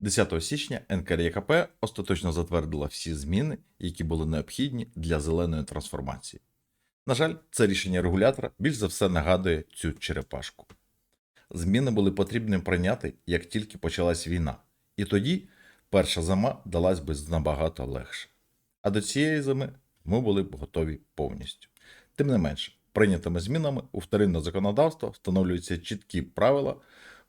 10 січня НКРЄКП остаточно затвердила всі зміни, які були необхідні для зеленої трансформації. На жаль, це рішення регулятора більш за все нагадує цю черепашку. Зміни були потрібні прийняти, як тільки почалась війна, і тоді перша зима далась би набагато легше. А до цієї зими ми були б готові повністю. Тим не менше, прийнятими змінами у вторинне законодавство встановлюються чіткі правила,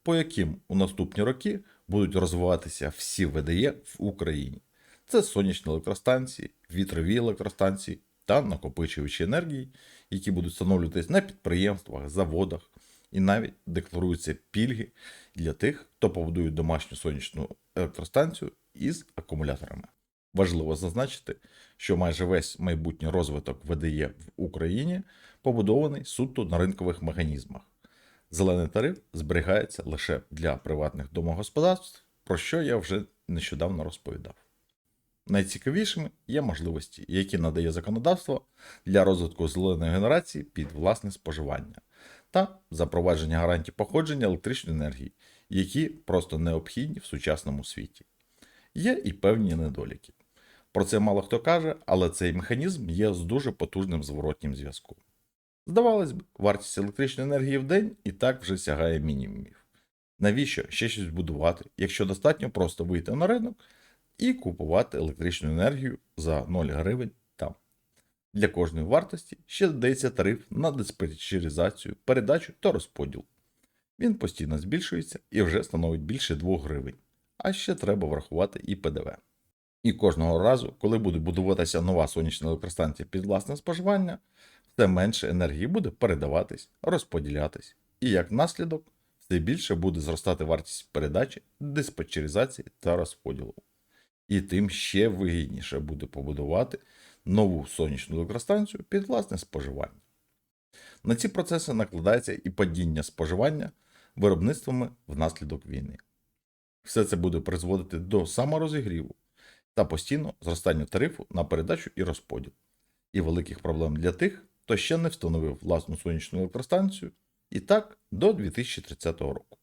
по яким у наступні роки будуть розвиватися всі ВДЄ в Україні. Це сонячні електростанції, вітрові електростанції та накопичувачі енергії, які будуть встановлюватись на підприємствах, заводах, і навіть декларуються пільги для тих, хто побудує домашню сонячну електростанцію із акумуляторами. Важливо зазначити, що майже весь майбутній розвиток ВДЄ в Україні побудований суто на ринкових механізмах. Зелений тариф зберігається лише для приватних домогосподарств, про що я вже нещодавно розповідав. Найцікавішими є можливості, які надає законодавство для розвитку зеленої генерації під власне споживання та запровадження гарантій походження електричної енергії, які просто необхідні в сучасному світі. Є і певні недоліки. Про це мало хто каже, але цей механізм є з дуже потужним зворотнім зв'язком. Здавалось б, вартість електричної енергії в день і так вже сягає мінімумів. Навіщо ще щось будувати, якщо достатньо просто вийти на ринок і купувати електричну енергію за 0 гривень там. Для кожної вартості ще додається тариф на диспетчеризацію, передачу та розподіл. Він постійно збільшується і вже становить більше 2 гривень. А ще треба врахувати і ПДВ. І кожного разу, коли буде будуватися нова сонячна електростанція під власне споживання, все менше енергії буде передаватись, розподілятись, і як наслідок, все більше буде зростати вартість передачі, диспетчеризації та розподілу. І тим ще вигідніше буде побудувати нову сонячну електростанцію під власне споживання. На ці процеси накладається і падіння споживання виробництвами внаслідок війни. Все це буде призводити до саморозігріву та постійно зростання тарифу на передачу і розподіл, і великих проблем для тих, хто ще не встановив власну сонячну електростанцію, і так до 2030 року.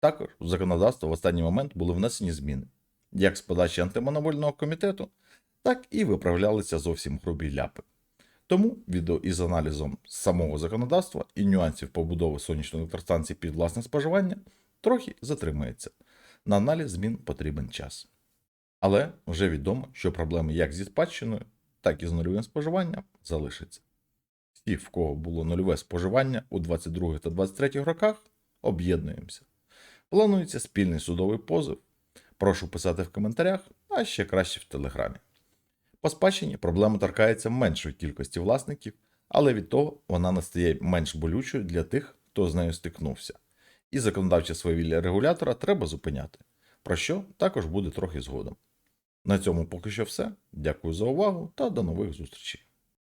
Також в законодавство в останній момент були внесені зміни, як з подачі антимонопольного комітету, так і виправлялися зовсім грубі ляпи. Тому відео із аналізом самого законодавства і нюансів побудови сонячної електростанції під власне споживання трохи затримується. На аналіз змін потрібен час. Але вже відомо, що проблеми як зі спадщиною, так і з нульовим споживанням залишаться. Всі, в кого було нульове споживання у 22 та 23 роках, об'єднуємося. Планується спільний судовий позов. Прошу писати в коментарях, а ще краще в телеграмі. По спадщині проблема торкається меншої кількості власників, але від того вона не стає менш болючою для тих, хто з нею стикнувся. І законодавче свавілля регулятора треба зупиняти, про що також буде трохи згодом. На цьому поки що все. Дякую за увагу та до нових зустрічей.